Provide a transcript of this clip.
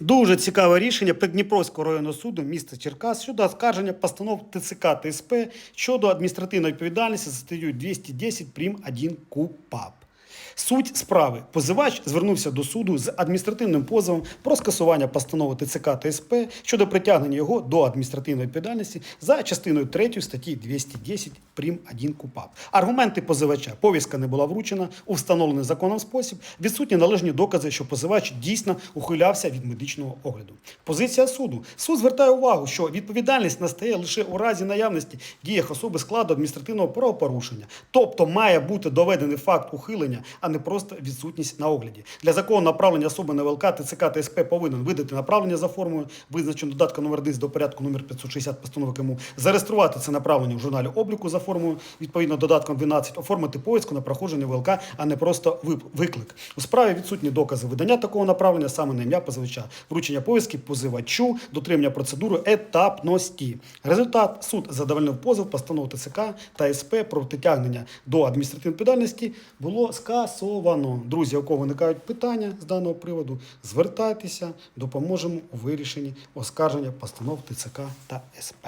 Дуже цікаве рішення Придніпровського районного суду міста Черкас щодо оскарження постанов ТЦК ТСП щодо адміністративної відповідальності за статтю 210 прим. 1 КУПАП. Суть справи. Позивач звернувся до суду з адміністративним позовом про скасування постанови ТЦК та СП щодо притягнення його до адміністративної відповідальності за частиною 3 статті 210 прим. 1 КУПАП. Аргументи позивача. Повістка не була вручена у встановлений законом спосіб. Відсутні належні докази, що позивач дійсно ухилявся від медичного огляду. Позиція суду. Суд звертає увагу, що відповідальність настає лише у разі наявності діях особи складу адміністративного правопорушення. Тобто має бути доведений факт ухилення, а не просто відсутність на огляді. Для закону направлення особи на ВЛК ТЦК та СП повинен видати направлення за формою, визначено додатком номер 10 до порядку номер 560 постанови КМУ, зареєструвати це направлення в журналі обліку за формою, відповідно додатком 12, оформити повістку на проходження ВЛК, а не просто виклик. У справі відсутні докази видання такого направлення саме на ім'я позивача, вручення повістки позивачу, дотримання процедури етапності. Результат суд задовольнив позов постанову ТЦК та СП про притягнення до адміністративної відповідальності було скасовано. Друзі, у кого виникають питання з даного приводу, звертайтеся, допоможемо у вирішенні оскарження постанов ТЦК та СП.